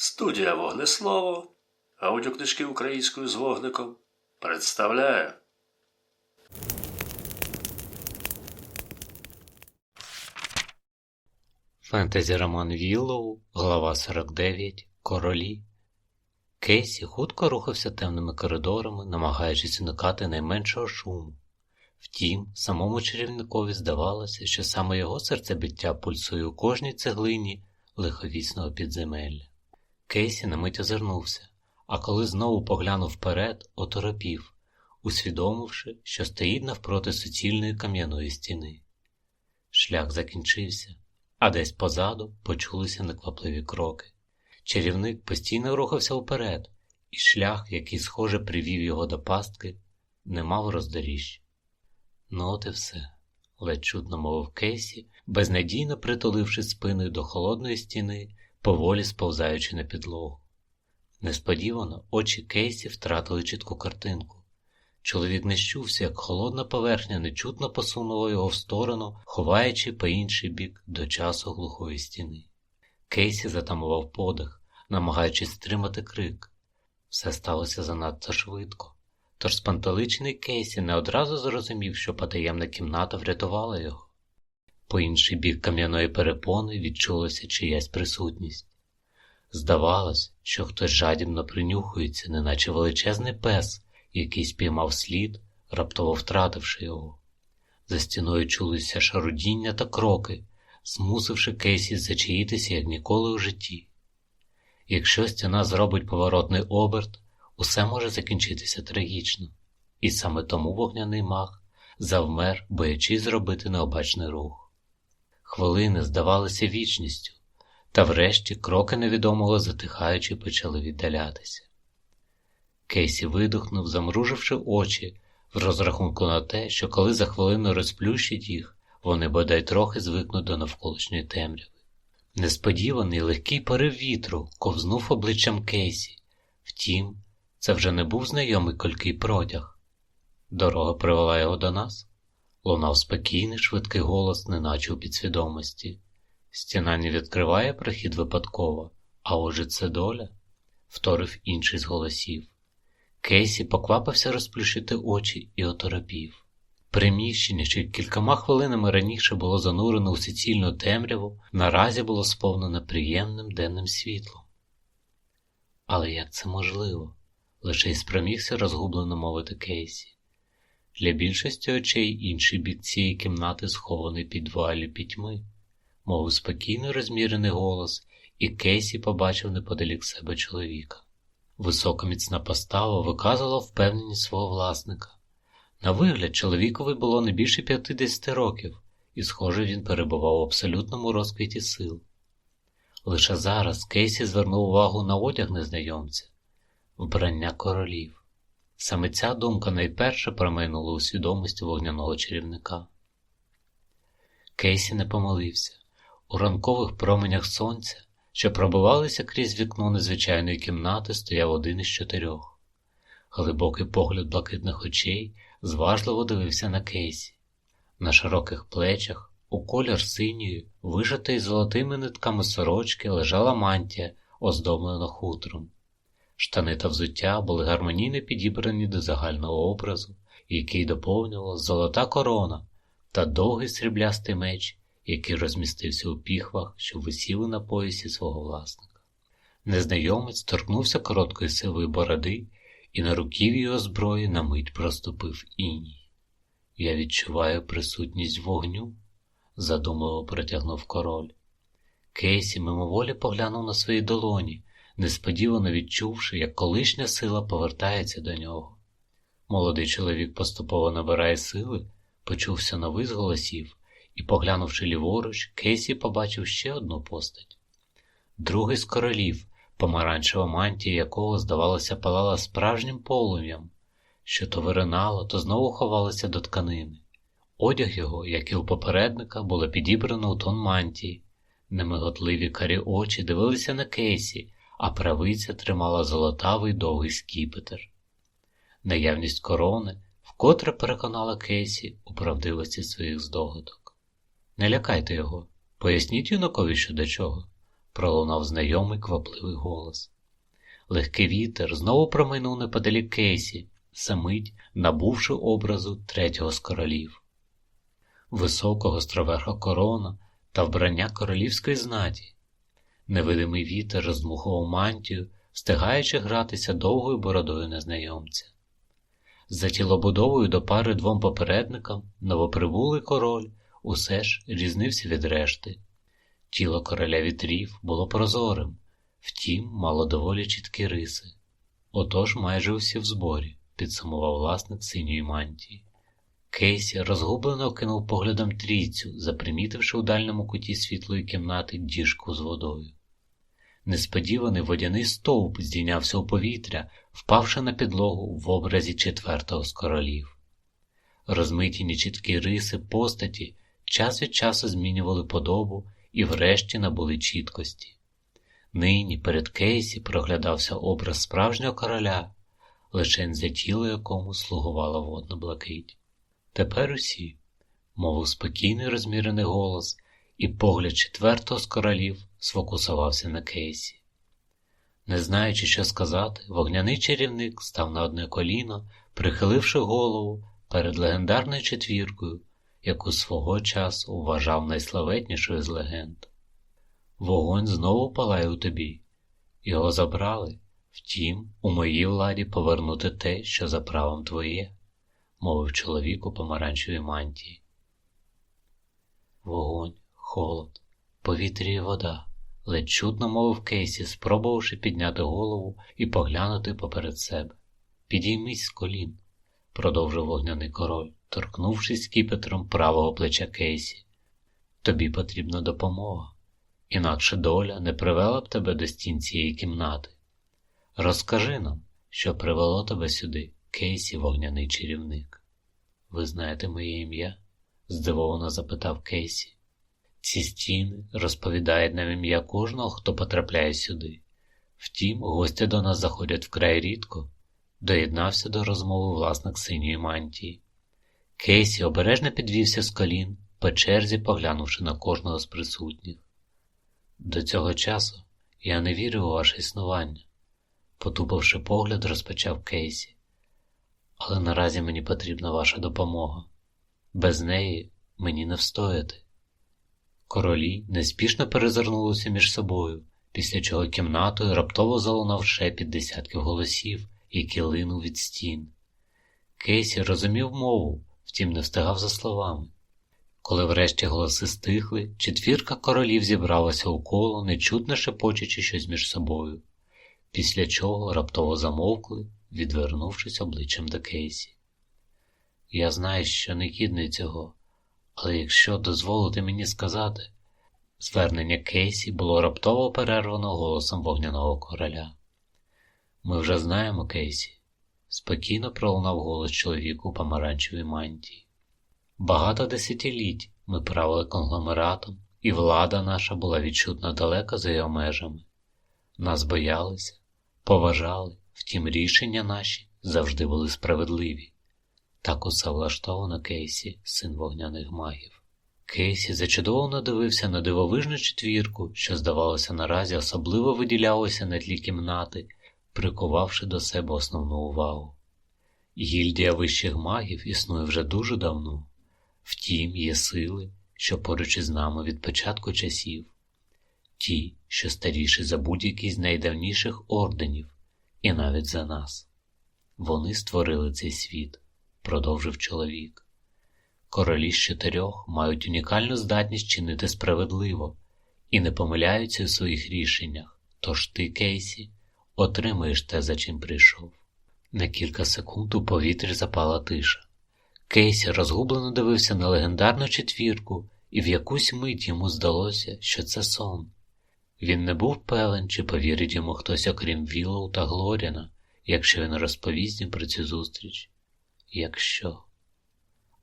Студія Вогнеслово, аудіокнижки українською з вогником представляє. Фентезі роман Віллоу, глава 49. Королі. Кейсі хутко рухався темними коридорами, намагаючись уникати найменшого шуму. Втім, самому чарівникові здавалося, що саме його серцебиття пульсує у кожній цеглині лиховісного підземелля. Кейсі на мить озирнувся, а коли знову поглянув вперед, оторопів, усвідомивши, що стоїть навпроти суцільної кам'яної стіни. Шлях закінчився, а десь позаду почулися неквапливі кроки. Чарівник постійно рухався вперед, і шлях, який, схоже, привів його до пастки, не мав роздоріжжя. Ну, от і все, ледь чутно мовив Кейсі, безнадійно притуливши спиною до холодної стіни, поволі сповзаючи на підлогу. Несподівано очі Кейсі втратили чітку картинку. Чоловік не щувся, як холодна поверхня нечутно посунула його в сторону, ховаючи по інший бік до часу глухої стіни. Кейсі затамував подих, намагаючись стримати крик. Все сталося занадто швидко. Тож спантеличений Кейсі не одразу зрозумів, що потаємна кімната врятувала його. По інший бік кам'яної перепони відчулася чиясь присутність. Здавалось, що хтось жадібно принюхується, неначе величезний пес, який спіймав слід, раптово втративши його. За стіною чулися шарудіння та кроки, змусивши Кейсі зачаїтися як ніколи у житті. Якщо стіна зробить поворотний оберт, усе може закінчитися трагічно, і саме тому вогняний маг завмер, боячись зробити необачний рух. Хвилини здавалися вічністю, та врешті кроки невідомого затихаючи почали віддалятися. Кейсі видихнув, замруживши очі, в розрахунку на те, що коли за хвилину розплющить їх, вони бодай трохи звикнуть до навколишньої темряви. Несподіваний легкий порив вітру ковзнув обличчям Кейсі. Втім, це вже не був знайомий колький протяг. Дорога привела його до нас. Лунав спокійний, швидкий голос, неначе у підсвідомості. Стіна не відкриває прохід випадково, а отже, це доля, вторив інший з голосів. Кейсі поквапився розплющити очі і оторопів. Приміщення, що кількома хвилинами раніше було занурено у суцільну темряву, наразі було сповнене приємним денним світлом. Але як це можливо? лише й спромігся розгублено мовити Кейсі. Для більшості очей інший бік цієї кімнати схований під вуалі пітьми, мовив спокійно розмірений голос, і Кейсі побачив неподалік себе чоловіка. Висока міцна постава виказувала впевненість свого власника. На вигляд, чоловікові було не більше 50 років, і, схоже, він перебував у абсолютному розквіті сил. Лише зараз Кейсі звернув увагу на одяг незнайомця, вбрання королів. Саме ця думка найперше промайнула у свідомості вогняного чарівника. Кейсі не помилився. У ранкових променях сонця, що пробивалися крізь вікно незвичайної кімнати, стояв один із чотирьох. Глибокий погляд блакитних очей зважливо дивився на Кейсі. На широких плечах, у колір синьої, вишитої золотими нитками сорочки, лежала мантія, оздоблена хутром. Штани та взуття були гармонійно підібрані до загального образу, який доповнювала золота корона та довгий сріблястий меч, який розмістився у піхвах, що висіли на поясі свого власника. Незнайомець торкнувся короткої сивої бороди, і на руків'ї його зброї на мить проступив іній. Я відчуваю присутність вогню, задумливо протягнув король. Кейсі мимоволі поглянув на свої долоні несподівано відчувши, як колишня сила повертається до нього. Молодий чоловік поступово набирає сили, почувся новий з голосів, і, поглянувши ліворуч, Кейсі побачив ще одну постать. Другий з королів, помаранчева мантія якого, здавалося, палала справжнім полум'ям, що то виринало, то знову ховалося до тканини. Одяг його, як і у попередника, було підібрано у тон мантії. Немиготливі карі очі дивилися на Кейсі, а правиця тримала золотавий довгий скіпетр. Наявність корони вкотре переконала Кейсі у правдивості своїх здогадок. Не лякайте його, поясніть юнакові що до чого, пролунав знайомий квапливий голос. Легкий вітер знову промайнув неподалік Кейсі, самить набувши образу третього з королів. Високого строверха корона та вбрання королівської знаті. Невидимий вітер роздмухував мантію, встигаючи гратися довгою бородою незнайомця. За тілобудовою до пари двом попередникам новоприбулий король усе ж різнився від решти. Тіло короля вітрів було прозорим, втім, мало доволі чіткі риси. Отож майже усі в зборі, підсумував власник синьої мантії. Кейсі розгублено кинув поглядом трійцю, запримітивши у дальньому куті світлої кімнати діжку з водою. Несподіваний водяний стовп здійнявся у повітря, впавши на підлогу в образі четвертого з королів. Розмиті нечіткі риси постаті час від часу змінювали подобу і врешті набули чіткості. Нині перед Кейсі проглядався образ справжнього короля, лишень за тіло якому слугувала водна блакить. Тепер усі, мовив спокійний розмірений голос, і погляд четвертого з королів сфокусувався на Кейсі. Не знаючи, що сказати, вогняний чарівник став на одне коліно, прихиливши голову перед легендарною четвіркою, яку свого часу вважав найславетнішою з легенд. Вогонь знову палає у тобі. Його забрали. Втім, у моїй владі повернути те, що за правом твоє, мовив чоловік у помаранчевій мантії. Вогонь, холод, повітря і вода, ледь чутно мовив Кейсі, спробувавши підняти голову і поглянути поперед себе. Підіймись з колін, продовжив вогняний король, торкнувшись кіпетром правого плеча Кейсі. Тобі потрібна допомога, інакше доля не привела б тебе до стін цієї кімнати. Розкажи нам, що привело тебе сюди, Кейсі, вогняний чарівник. Ви знаєте моє ім'я? здивовано запитав Кейсі. Ці стіни розповідають нам ім'я кожного, хто потрапляє сюди. Втім, гості до нас заходять вкрай рідко, доєднався до розмови власник синьої мантії. Кейсі обережно підвівся з колін, по черзі поглянувши на кожного з присутніх. До цього часу я не вірив у ваше існування, потупивши погляд, розпочав Кейсі. Але наразі мені потрібна ваша допомога. Без неї мені не встояти. Королі неспішно перезирнулися між собою, після чого кімнатою раптово залунав шепіт десятків голосів, які линув від стін. Кейсі розумів мову, втім не встигав за словами. Коли врешті голоси стихли, четвірка королів зібралася у коло, нечутно шепочучи щось між собою, після чого раптово замовкли, відвернувшись обличчям до Кейсі. Я знаю, що не гідний цього, але якщо дозволити мені сказати, звернення Кейсі було раптово перервано голосом вогняного короля. Ми вже знаємо, Кейсі, спокійно пролунав голос чоловіку у помаранчевій мантії. Багато десятиліть ми правили конгломератом, і влада наша була відчутно далека за його межами. Нас боялися, поважали, втім рішення наші завжди були справедливі. Так усе влаштовано Кейсі, син вогняних магів. Кейсі зачудовано дивився на дивовижну четвірку, що, здавалося, наразі особливо виділялося на тлі кімнати, прикувавши до себе основну увагу. Гільдія вищих магів існує вже дуже давно. Втім, є сили, що поруч із нами від початку часів, ті, що старіші за будь-який з найдавніших орденів, і навіть за нас. Вони створили цей світ, продовжив чоловік. Королі з чотирьох мають унікальну здатність чинити справедливо і не помиляються у своїх рішеннях, тож ти, Кейсі, отримаєш те, за чим прийшов. На кілька секунд у повітрі запала тиша. Кейсі розгублено дивився на легендарну четвірку, і в якусь мить йому здалося, що це сон. Він не був певен, чи повірить йому хтось, окрім Вілоу та Глоріна, якщо він розповість їм про цю зустріч. Якщо.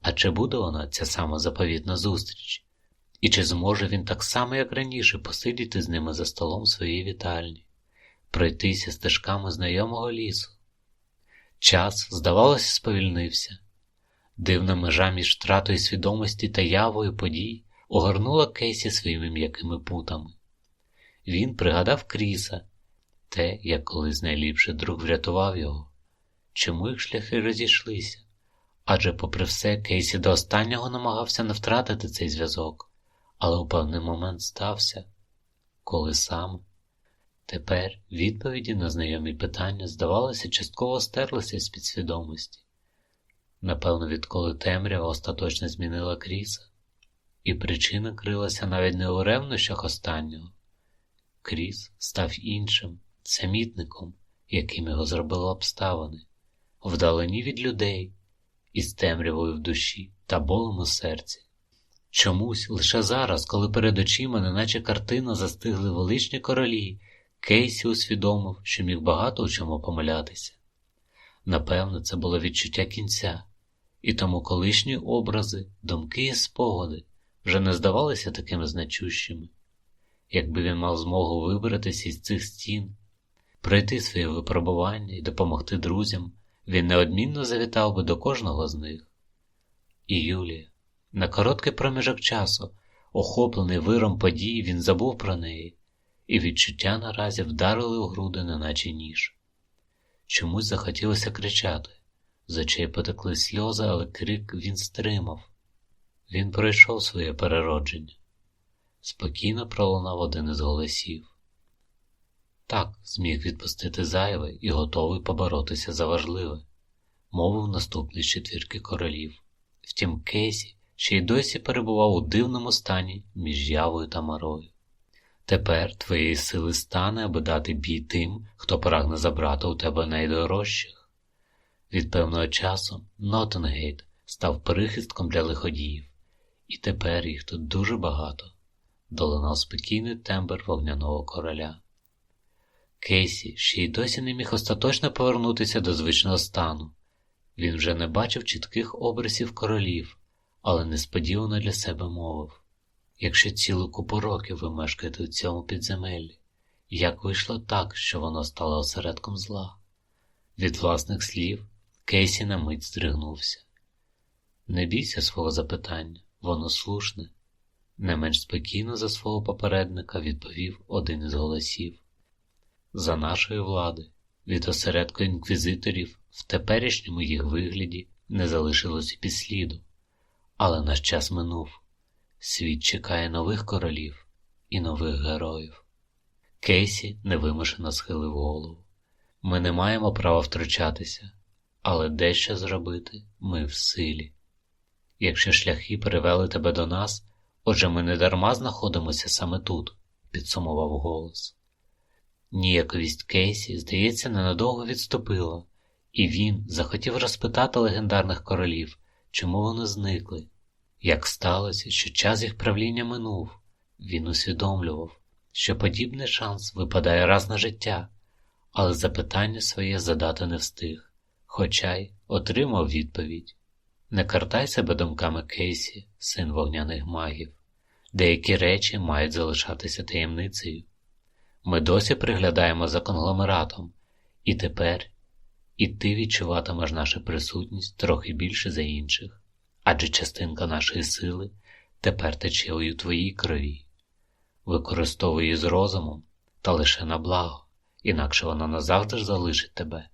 А чи буде вона ця сама заповітна зустріч? І чи зможе він так само, як раніше, посидіти з ними за столом своєї вітальні, пройтися стежками знайомого лісу? Час, здавалося, сповільнився. Дивна межа між втратою свідомості та явою подій огорнула Кейсі своїми м'якими путами. Він пригадав Кріса, те, як колись найліпший друг врятував його. Чому їх шляхи розійшлися? Адже, попри все, Кейсі до останнього намагався не втратити цей зв'язок, але у певний момент стався. Коли саме? Тепер відповіді на знайомі питання, здавалося, частково стерлися з підсвідомості. Напевно, відколи темрява остаточно змінила Кріса, і причина крилася навіть не у ревнощах останнього. Кріс став іншим, самітником, яким його зробили обставини, вдалені від людей, із темрявою в душі та болем у серці. Чомусь лише зараз, коли перед очима, неначе картина, застигли величні королі, Кейсі усвідомив, що міг багато у чому помилятися. Напевно, це було відчуття кінця, і тому колишні образи, думки і спогади вже не здавалися такими значущими. Якби він мав змогу вибратися із цих стін, пройти своє випробування і допомогти друзям, він неодмінно завітав би до кожного з них. І Юлія, на короткий проміжок часу, охоплений виром подій, він забув про неї, і відчуття наразі вдарили у груди, неначе ніж. Чомусь захотілося кричати. З очей потекли сльози, але крик він стримав. Він пройшов своє переродження. Спокійно пролунав один із голосів. Так, зміг відпустити зайве і готовий поборотися за важливе, мовив наступний з четвірки королів. Втім, Кейсі ще й досі перебував у дивному стані між явою та марою. Тепер твоєї сили стане, аби дати бій тим, хто прагне забрати у тебе найдорожчих. Від певного часу Нотингейт став прихистком для лиходіїв, і тепер їх тут дуже багато, долинав спокійний тембр вогняного короля. Кейсі ще й досі не міг остаточно повернутися до звичного стану. Він вже не бачив чітких обрисів королів, але несподівано для себе мовив. Якщо цілу купу років ви мешкаєте у цьому підземеллі, як вийшло так, що воно стало осередком зла? Від власних слів Кейсі на мить здригнувся. Не бійся свого запитання, воно слушне. Не менш спокійно за свого попередника відповів один із голосів. За нашої влади, від осередку інквізиторів в теперішньому їх вигляді не залишилось і підсліду, але наш час минув. Світ чекає нових королів і нових героїв. Кейсі невимушено схилив голову. Ми не маємо права втручатися, але дещо зробити ми в силі. Якщо шляхи привели тебе до нас, отже ми не дарма знаходимося саме тут, підсумував голос. Ніяковість Кейсі, здається, ненадовго відступила, і він захотів розпитати легендарних королів, чому вони зникли. Як сталося, що час їх правління минув, він усвідомлював, що подібний шанс випадає раз на життя, але запитання своє задати не встиг, хоча й отримав відповідь. Не картай себе думками Кейсі, син вогняних магів. Деякі речі мають залишатися таємницею. Ми досі приглядаємо за конгломератом, і тепер і ти відчуватимеш нашу присутність трохи більше за інших, адже частинка нашої сили тепер тече у твоїй крові. Використовуй її з розумом та лише на благо, інакше вона назавжди залишить тебе.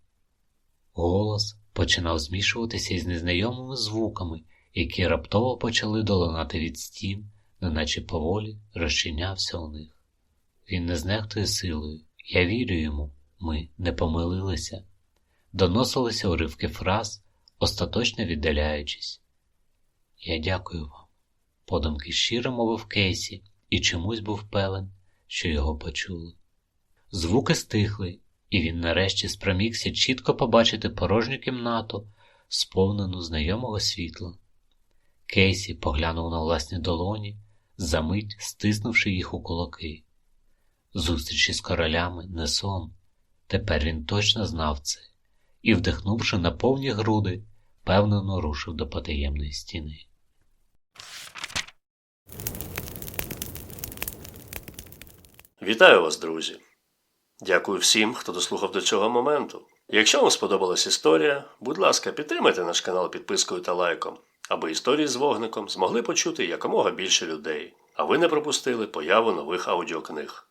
Голос починав змішуватися із незнайомими звуками, які раптово почали долинати від стін, неначе поволі розчинявся у них. Він не знехтує силою, я вірю йому, ми не помилилися. Доносилися уривки фраз, остаточно віддаляючись. Я дякую вам. Подумки щиро мовив Кейсі і чомусь був певен, що його почули. Звуки стихли, і він нарешті спромігся чітко побачити порожню кімнату, сповнену знайомого світла. Кейсі поглянув на власні долоні, замить стиснувши їх у кулаки. Зустрічі з королями не сон. Тепер він точно знав це і, вдихнувши на повні груди, певнено рушив до потаємної стіни. Вітаю вас, друзі! Дякую всім, хто дослухав до цього моменту. Якщо вам сподобалась історія, будь ласка, підтримайте наш канал підпискою та лайком, аби історії з вогником змогли почути якомога більше людей, а ви не пропустили появу нових аудіокниг.